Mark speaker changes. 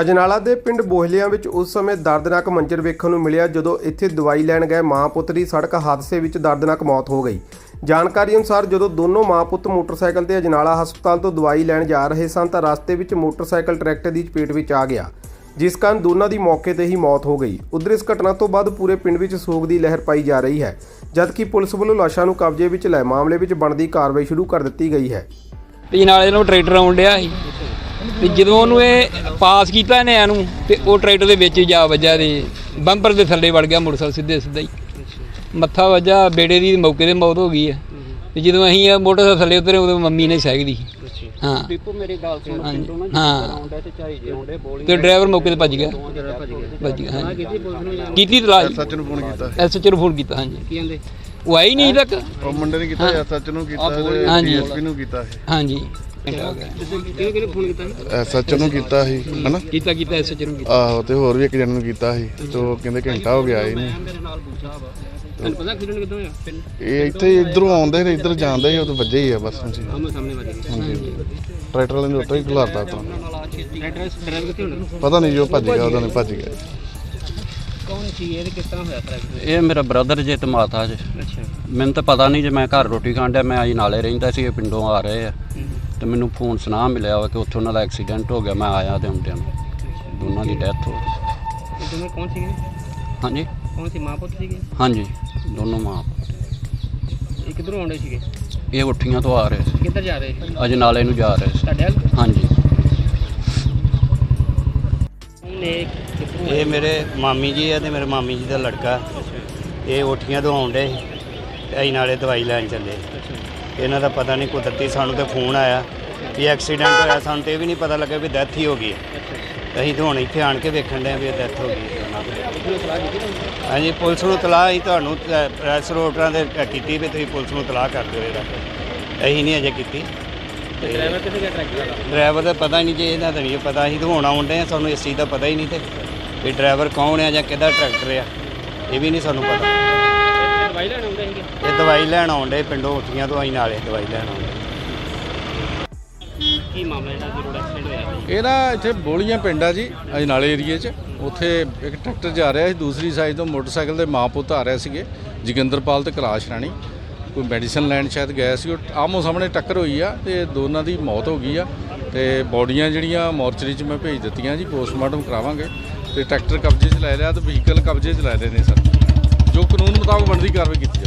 Speaker 1: ਅਜਨਾਲਾ ਦੇ ਪਿੰਡ ਬੋਹਲਿਆਂ ਵਿੱਚ ਉਸ ਸਮੇਂ ਦਰਦਨਾਕ ਮੰਜ਼ਰ ਵੇਖਣ ਨੂੰ ਮਿਲਿਆ ਜਦੋਂ ਇੱਥੇ ਦਵਾਈ ਲੈਣ ਗਏ ਮਾਂ ਪੁੱਤ ਦੀ ਸੜਕ ਹਾਦਸੇ ਵਿੱਚ ਦਰਦਨਾਕ ਮੌਤ ਹੋ ਗਈ। ਜਾਣਕਾਰੀ ਅਨੁਸਾਰ ਜਦੋਂ ਦੋਨੋਂ ਮਾਂ ਪੁੱਤ ਮੋਟਰਸਾਈਕਲ ਤੇ ਅਜਨਾਲਾ ਹਸਪਤਾਲ ਤੋਂ ਦਵਾਈ ਲੈਣ ਜਾ ਰਹੇ ਸਨ ਤਾਂ ਰਸਤੇ ਵਿੱਚ ਮੋਟਰਸਾਈਕਲ ਟਰੈਕਟਰ ਦੀ ਚਪੇਟ ਵਿੱਚ ਆ ਗਿਆ, ਜਿਸ ਕਾਰਨ ਦੋਨਾਂ ਦੀ ਮੌਕੇ ਤੇ ਹੀ ਮੌਤ ਹੋ ਗਈ। ਉਧਰ ਇਸ ਘਟਨਾ ਤੋਂ ਬਾਅਦ ਪੂਰੇ ਪਿੰਡ ਵਿੱਚ ਸੋਗ ਦੀ ਲਹਿਰ ਪਾਈ ਜਾ ਰਹੀ ਹੈ, ਜਦਕਿ ਪੁਲਿਸ ਵੱਲੋਂ ਲਾਸ਼ਾਂ ਨੂੰ ਕਬਜ਼ੇ ਵਿੱਚ ਲੈ ਮਾਮਲੇ ਵਿੱਚ ਬਣਦੀ ਕਾਰਵਾਈ ਸ਼ੁਰੂ ਕਰ ਦਿੱਤੀ ਗਈ ਹੈ।
Speaker 2: ਤੇ ਨਾਲੇ ਨੂੰ ਟਰੈਕਟਰ ਆਉਣ ਡਿਆ ਸੀ। ਤੇ ਜਦੋਂ ਉਹਨੂੰ ਇਹ ਪਾਸ ਕੀਤਾ ਇਹਨੇ ਇਹਨੂੰ ਤੇ ਉਹ ਟਰੈਕਟਰ ਦੇ ਵਿੱਚ ਹੀ ਜਾ ਵੱਜਾ ਤੇ ਬੰਪਰ ਦੇ ਥੱਲੇ ਵੜ ਗਿਆ ਮੋਟਰਸਾਈਕਲ ਸਿੱਧੇ ਸਿੱਧਾ ਹੀ। ਮੱਥਾ ਵੱਜਾ ਬੇੜੇ ਦੀ ਮੌਕੇ ਤੇ ਮੌਤ ਹੋ ਗਈ ਹੈ। ਤੇ ਜਦੋਂ ਅਸੀਂ ਇਹ ਮੋਟਰਸਾਈਕਲ ਥੱਲੇ ਉਤਰੇ ਉਦੋਂ ਮੰਮੀ ਨੇ ਸਹਿਗਦੀ ਸੀ ਹਾਂ।
Speaker 3: ਦੀਪੂ ਮੇਰੀ ਗੱਲ ਸੁਣ
Speaker 2: ਹਾਂਜੀ,
Speaker 3: ਪਿੰਡੋਂ ਨਾ
Speaker 2: ਹਾਂ।
Speaker 3: ਆਉਂਦਾ ਤੇ ਝਾਈ ਦੇ ਆਉਂਦੇ
Speaker 2: ਤੇ ਡਰਾਈਵਰ ਮੌਕੇ ਤੇ ਭੱਜ ਗਿਆ।
Speaker 3: ਭੱਜ
Speaker 2: ਗਿਆ
Speaker 3: ਹਾਂ ਕੀਤੀ ਪੁਲਿਸ ਨੂੰ ਜਾਂ
Speaker 2: ਕੀਤੀ ਤਲਾਸ਼
Speaker 4: ਸੱਚ ਨੂੰ ਫੋਨ ਕੀਤਾ।
Speaker 2: ਐਸਐਚ ਨੂੰ ਫੋਨ ਕੀਤਾ ਹਾਂਜੀ।
Speaker 3: ਕੀ ਕਹਿੰਦੇ?
Speaker 2: ਉਹ ਆਈ ਨਹੀਂ ਤੱਕ।
Speaker 4: ਉਹ ਮੁੰਡੇ ਨੇ ਕੀਤਾ ਸੱਚ ਨੂੰ ਕੀਤਾ। ਡੀਐਸਪੀ ਨੂੰ ਕੀਤਾ
Speaker 2: ਹਾਂਜੀ।
Speaker 3: ਕਿਹਨੇ ਕਿਹਨੇ ਫੋਨ ਕੀਤਾ
Speaker 4: ਸੱਚ ਨੂੰ ਕੀਤਾ ਸੀ ਹਨਾ?
Speaker 2: ਕੀਤਾ ਕੀਤਾ ਐਸਐਚ ਨੂੰ ਕੀਤਾ।
Speaker 4: ਆਹੋ ਤੇ ਹੋਰ ਵੀ ਇੱਕ ਜਣ ਨੂੰ ਕੀਤਾ ਸੀ ਤੇ ਉਹ ਕਹਿੰਦੇ ਘੰਟਾ ਹੋ ਗਿਆ ਇਹ ਨਹੀਂ
Speaker 3: ਮੇਰੇ ਨਾਲ ਬੂਝਾ ਵਾ ਤੁਹਾਨੂੰ ਪਤਾ ਐਕਸੀਡੈਂਟ ਕਿੱਦਾਂ
Speaker 4: ਇਹ ਇੱਥੇ ਇਧਰੋਂ ਆਉਂਦੇ ਨੇ ਇੱਧਰ ਜਾਂਦੇ ਸੀ ਉਹ ਤਾਂ ਵੱਜੇ ਹੀ ਆ ਬਸ ਹਾਂਜੀ।
Speaker 3: ਆਮੋ ਸਾਹਮਣੇ ਵੱਜ। ਗਿਆ
Speaker 4: ਹਾਂਜੀ। ਟਰੈਕਟਰ ਵਾਲੇ ਨੇ ਉੱਤੋਂ ਹੀ ਖਲਾਰਤਾ ਤਾਂ
Speaker 3: ਡਰਾਈਵਰ ਕਿੱਥੇ
Speaker 4: ਪਤਾ ਨਹੀਂ ਜੋ ਭੱਜ ਗਿਆ ਉਹਦਾ ਨੇ ਭੱਜ ਗਿਆ।
Speaker 3: ਕੌਣ ਸੀ ਇਹ ਕਿਸ ਤਰ੍ਹਾਂ ਹੋਇਆ ਟਰੈਕਟਰ?
Speaker 5: ਇਹ ਮੇਰਾ ਬ੍ਰਦਰ ਜੇ ਤੇ ਮਾਤਾ ਜੇ।
Speaker 3: ਅੱਛਾ।
Speaker 5: ਮੈਨੂੰ ਤਾਂ ਪਤਾ ਨਹੀਂ ਜੇ ਮੈਂ ਘਰ ਰੋਟੀ ਖਾਣ ਡਿਆ ਮੈਂ ਅੱਜ ਨਾਲੇ ਰਹਿੰਦਾ ਸੀ ਇਹ ਪਿੰਡੋਂ ਆ ਰਹੇ ਆ। ਤੇ ਮੈਨੂੰ ਫੋਨ ਸੁਨਾ ਮਿਲਿਆ ਵਾ ਕਿ ਉੱਥੋਂ ਉਹਨਾਂ ਦਾ ਐਕਸੀਡੈਂਟ ਹੋ ਗਿਆ ਮੈਂ ਆਇਆ ਤੇ ਹੁੰਦਿਆਂ ਨੂੰ। ਦੋਨਾਂ ਦੀ ਡੈਥ ਹੋ ਗਈ।
Speaker 3: ਇਹ ਦੋਵੇਂ ਕੌਣ ਸੀਗੇ?
Speaker 5: ਹਾਂਜੀ?
Speaker 3: ਕੌਣ ਸੀ? ਮਾਂ ਪੁੱਤ ਸੀਗੇ?
Speaker 5: ਹਾਂਜੀ ਦੋਨੋਂ ਮਾਂ
Speaker 3: ਇਹ ਕਿੱਧਰੋਂ ਆਉਂਦੇ ਸੀਗੇ?
Speaker 5: ਇਹ ਉੱਠੀਆਂ ਤੋਂ ਆ ਰਹੇ ਸੀ।
Speaker 3: ਕਿੱਧਰ ਜਾ ਰਹੇ ਸੀ?
Speaker 5: ਅੱਜ ਨਾਲੇ ਨੂੰ ਜਾ ਰਹੇ ਸੀ।
Speaker 3: ਤੁਹਾਡੇ ਵੱਲ?
Speaker 5: ਹਾਂਜੀ।
Speaker 3: ਇਹ
Speaker 6: ਮੇਰੇ ਮਾਮੀ ਜੀ ਆ ਤੇ ਮੇਰੇ ਮਾਮੀ ਜੀ ਦਾ ਲੜਕਾ। ਇਹ ਉਠੀਆਂ ਤੋਂ ਆਉਂਦੇ ਤੇ ਅਸੀਂ ਨਾਲੇ ਦਵਾਈ ਲੈਣ ਚੱਲੇ। ਇਹਨਾਂ ਦਾ ਪਤਾ ਨਹੀਂ ਕੁਦਰਤੀ ਸਾਨੂੰ ਤੇ ਫੋਨ ਆਇਆ ਵੀ ਐਕਸੀਡੈਂਟ ਹੋਇਆ ਸਾਨੂੰ ਤੇ ਇਹ ਵੀ ਨਹੀਂ ਪਤਾ ਲੱਗਾ ਵੀ ਡੈਥ ਹੀ ਹੋ ਗਈ ਹੈ। ਅਸੀਂ ਤਾਂ ਹੁਣ ਇੱਥੇ ਆਣ ਕੇ ਵੇਖਣ ਡਏ ਆ ਵੀ ਡੈਥ ਹੋ ਗਈ ਹੈ ਉਹਨਾਂ ਦੀ ਹਾਂਜੀ ਪੁਲਿਸ ਨੂੰ ਤਲਾਹ ਹੀ ਤੁਹਾਨੂੰ ਪ੍ਰੈਸ ਰੋਡਰਾਂ ਦੇ ਕੀਤੀ ਵੀ ਤੁਸੀਂ ਪੁਲਿਸ ਨੂੰ ਤਲਾਹ ਕਰ ਦਿਓ ਇਹਦਾ। ਅਸੀਂ ਨਹੀਂ ਅਜੇ ਕੀਤੀ।
Speaker 3: ਡਰਾਈਵਰ ਕਿੱਥੇ ਗਿਆ ਟਰੈਕਟਰ ਵਾਲਾ?
Speaker 6: ਡਰਾਈਵਰ ਦਾ ਪਤਾ ਨਹੀਂ ਜੇ ਇਹਨਾਂ ਦਾ ਨਹੀਂ ਪਤਾ। ਅਸੀਂ ਤਾਂ ਹੁਣ ਆਉਂਦੇ ਆ ਸਾਨੂੰ ਇਸ ਚੀਜ਼ ਦਾ ਪਤਾ ਹੀ ਨਹੀਂ ਤੇ ਵੀ ਡਰਾਈਵਰ ਕੌਣ ਆ ਜਾਂ ਕਿਹਦਾ ਟਰੈਕਟਰ ਆ ਇਹ ਵੀ ਨਹੀਂ ਸਾਨੂੰ ਪਤਾ।
Speaker 3: ਦਵਾਈ ਲੈਣ ਆਉਂਦੇ ਸੀਗੇ?
Speaker 6: ਇਹ ਦਵਾਈ ਲੈਣ ਆਉਂਦੇ ਪਿੰਡੋਂ ਉੱਠੀਆਂ ਤੋਂ ਅਸੀਂ ਨਾਲੇ ਦਵਾਈ ਲੈਣ ਆਉਂਦੇ।
Speaker 3: ਕੀ ਮਾਮਲਾ ਜਿਹੜਾ ਅੱਜ ਰੋਡ ਐਕਸੀਡੈਂਟ ਹੋਇਆ?
Speaker 7: ਇਹ ਨਾ ਇੱਥੇ ਬੋਲੀਆਂ ਪਿੰਡ ਆ ਜੀ ਅਜਨਾਲੇ ਏਰੀਏ 'ਚ। ਉੱਥੇ ਇੱਕ ਟਰੈਕਟਰ ਜਾ ਰਿਹਾ ਸੀ ਦੂਸਰੀ ਸਾਈਡ ਤੋਂ ਮੋਟਰਸਾਈਕਲ ਦੇ ਮਾਂ ਪੁੱਤ ਆ ਰਹੇ ਸੀਗੇ ਜੋਗਿੰਦਰਪਾਲ ਤੇ ਕੈਲਾਸ਼ ਰਾਣੀ। ਕੋਈ ਮੈਡੀਸਨ ਲੈਣ ਸ਼ਾਇਦ ਗਏ ਸੀ ਉਹ ਆਮੋ ਸਾਹਮਣੇ ਟੱਕਰ ਹੋਈ ਆ ਤੇ ਦੋਨਾਂ ਦੀ ਮੌਤ ਹੋ ਗਈ ਆ। ਤੇ ਬੋਡੀਆਂ ਜਿਹੜੀਆਂ ਮੋਰਚਰੀ 'ਚ ਮੈਂ ਭੇਜ ਦਿੱਤੀਆਂ ਜੀ ਪੋਸਟਮਾਰਟਮ ਕਰਾਵਾਂਗੇ। ਤੇ ਟਰੈਕਟਰ ਕਬਜ਼ੇ 'ਚ ਲੈ ਲਿਆ ਤੇ ਵਹੀਕਲ ਕਬਜ਼ੇ 'ਚ ਲੈ ਲਏ ਨੇ ਸਰ। ਜੋ ਕਾਨੂੰਨ ਮੁਤਾਬਕ ਬਣਦੀ ਕਾਰਵਾਈ ਕੀਤੀ